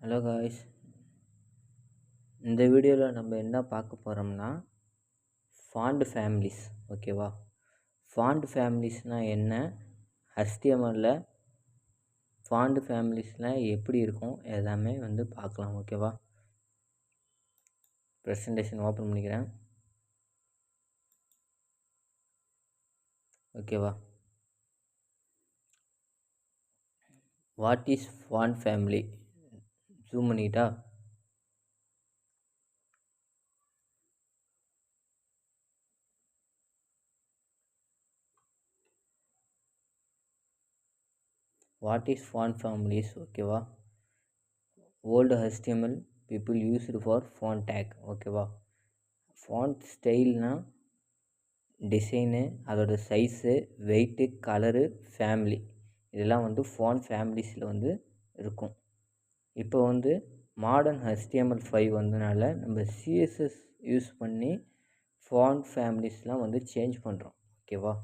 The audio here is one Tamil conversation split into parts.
ஹலோ காய்ஸ் இந்த வீடியோவில் நம்ம என்ன பார்க்க போகிறோம்னா ஃபாண்ட் ஃபேமிலிஸ் ஓகேவா ஃபாண்ட் ஃபேமிலிஸ்னால் என்ன? HTML-ல ஃபாண்ட் ஃபேமிலிஸ்லாம் எப்படி இருக்கும்? எல்லாமே வந்து பார்க்கலாம் ஓகேவா ப்ரெசன்டேஷன் ஓப்பன் பண்ணிக்கிறேன். ஓகேவா what is font family zoom பண்ணிக்கிட்டா வாட் இஸ் ஃபான் ஃபேமிலிஸ் ஓகேவா old HTML people used for font tag ஓகேவா ஃபாண்ட் ஸ்டைல்னால் டிசைனு அதோட சைஸு வெயிட்டு கலரு ஃபேமிலி இதெல்லாம் வந்து ஃபான் ஃபேமிலிஸில் வந்து இருக்கும். இப்போ வந்து மாடர்ன் ஹெச்டிஎம்எல் ஃபைவ் வந்தனால நம்ம சிஎஸ்எஸ் யூஸ் பண்ணி ஃபாண்ட் ஃபேமிலிஸ்லாம் வந்து சேஞ்ச் பண்ணுறோம் ஓகேவா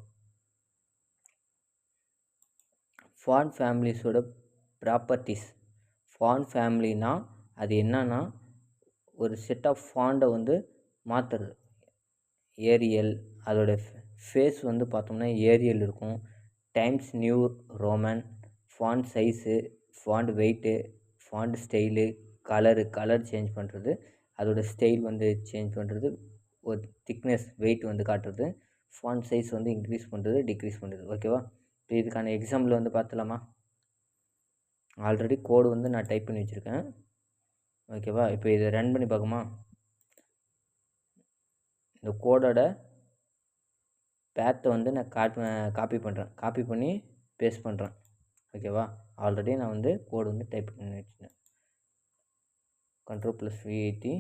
ஃபாண்ட் ஃபேமிலிஸோட ப்ராப்பர்ட்டிஸ் ஃபாண்ட் ஃபேமிலினா அது என்னன்னா ஒரு செட் ஆஃப் ஃபாண்டை வந்து மாற்றுறது ஏரியல் அதோட ஃபேஸ் வந்து பார்த்தோம்னா ஏரியல் இருக்கும். Times New Roman font size font weight font style colour colour change பண்ணுறது அதோட ஸ்டைல் வந்து சேஞ்ச் பண்ணுறது ஒரு திக்னஸ் வெயிட் வந்து காட்டுறது. ஃபாண்ட் சைஸ் வந்து இன்க்ரீஸ் பண்ணுறது டிக்ரீஸ் பண்ணுறது ஓகேவா இப்போ இதுக்கான எக்ஸாம்பிள் வந்து பார்த்துலாமா ஆல்ரெடி கோடு வந்து நான் டைப் பண்ணி வச்சுருக்கேன். ஓகேவா இப்போ இதை ரன் பண்ணி பார்க்குமா இந்த கோடோட பேத்தை வந்து நான் காட் காப்பி பண்ணுறேன் காப்பி பண்ணி பேஸ்ட் பண்ணுறேன் ஓகேவா? ஆல்ரெடி நான் வந்து கோடு வந்து டைப் பண்ணி வச்சுட்டேன். கண்ட்ரோல் ப்ளஸ் விஐடி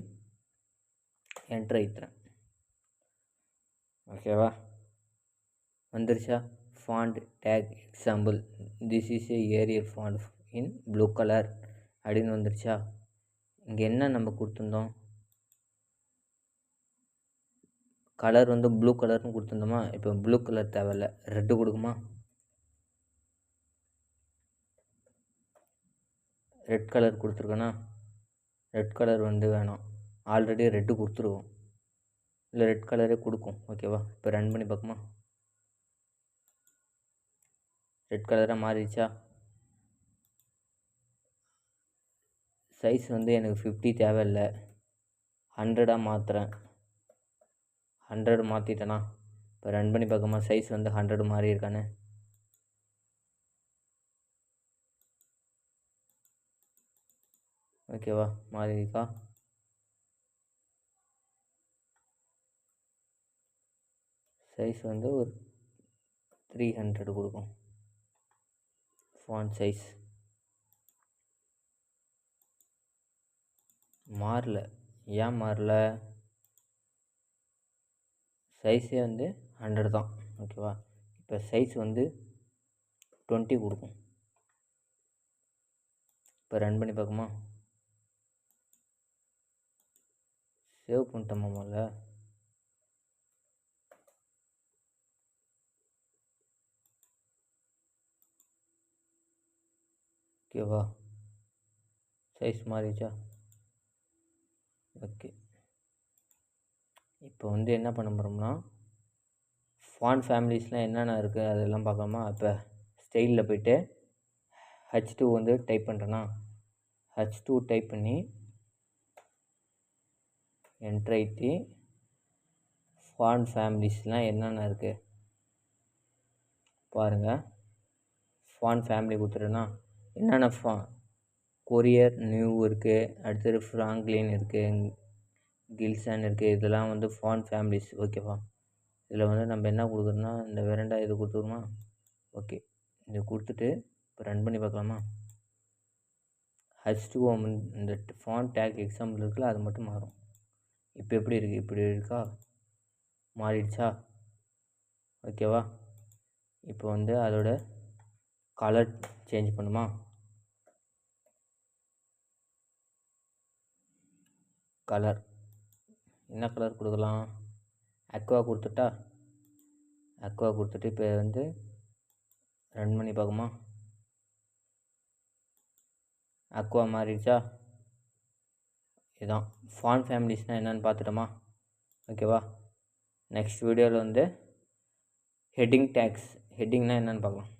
என்ட்ரு ஆகிட்டுறேன் ஓகேவா? வந்துருச்சா? Font tag example this is a Arial font in blue colour அப்படின்னு வந்துருச்சா? இங்கே என்ன நம்ம கொடுத்துருந்தோம்? கலர் வந்து ப்ளூ கலர்னு கொடுத்துருந்தோமா? இப்போ ப்ளூ கலர் தேவையில்ல. ரெட்டு கொடுக்குமா? ரெட் கலர் கொடுத்துருக்கேனா? ரெட் கலர் வந்து வேணாம். ஆல்ரெடி ரெட்டு கொடுத்துருவோம். இல்லை ரெட் கலரே கொடுக்கும். ஓகேவா இப்போ ரன் பண்ணி பார்க்குமா ரெட் கலராக மாறிடுச்சா? சைஸ் வந்து எனக்கு ஃபிஃப்டி தேவையில்லை. ஹண்ட்ரடாக மாற்றுறேன் ஹண்ட்ரட் மாற்றிட்டேனா இப்போ ரன் பண்ணி பார்க்கமா சைஸ் வந்து ஹண்ட்ரட் மாறி இருக்கானே ஓகேவா மாறிக்கா சைஸ் வந்து ஒரு த்ரீ ஹண்ட்ரட் கொடுக்கும். ஃபாண்ட் சைஸ் மாறல. ஏன் மாறல? சைஸே வந்து ஹண்ட்ரட் தான். ஓகேவா இப்போ சைஸ் வந்து டுவெண்ட்டி கொடுக்கும். இப்போ ரன் பண்ணி பார்க்குமா சேவ் பண்ணிட்டோமா முதல்ல? ஓகேவா சைஸ் மாறிச்சா ஓகே இப்போ வந்து என்ன பண்ண போகிறோம்னா ஃபான் ஃபேமிலிஸ்லாம் என்னென்ன இருக்குது அதெல்லாம் பார்க்கலாமா இப்போ ஸ்டைலில் போய்ட்டு ஹச் டூ வந்து டைப் பண்ணுறேன்னா ஹச் டூ டைப் பண்ணி என்ட்ரைட்டி ஃபான் ஃபேமிலிஸ்லாம் என்னென்ன இருக்குது பாருங்கள் ஃபான் ஃபேமிலி கொடுத்துருன்னா என்னென்ன ஃபா கொரியர் நியூ இருக்குது அடுத்தது ஃப்ராங்க்லின் இருக்குது கில்சன் இருக்குது இதெல்லாம் வந்து ஃபான் ஃபேமிலிஸ் ஓகேவா? இதில் வந்து நம்ம என்ன கொடுக்குறோன்னா இந்த வெரண்டா இது கொடுத்துருமா ஓகே. இது கொடுத்துட்டு இப்போ ரன் பண்ணி பார்க்கலாமா? ஹச் டூ இந்த ஃபான் டேக் எக்ஸாம்பிள் இருக்குல்ல அது மட்டும் மாறும். இப்போ எப்படி இருக்குது? இப்படி இருக்கா? மாறிடுச்சா? ஓகேவா? இப்போ வந்து அதோட கலர் சேஞ்ச் பண்ணுமா? கலர் என்ன கலர் கொடுக்கலாம்? அக்வா கொடுத்துட்டா? அக்வா கொடுத்துட்டு இப்போ வந்து ரன் பண்ணி பார்க்குமா அக்வா மாறிடுச்சா? இதுதான் ஃபான் ஃபேமிலிஸ்னால் என்னென்னு பார்த்துட்டோமா? ஓகேவா நெக்ஸ்ட் வீடியோவில் வந்து ஹெட்டிங் டேக்ஸ் ஹெட்டிங்னால் என்னென்னு பார்க்கலாம்.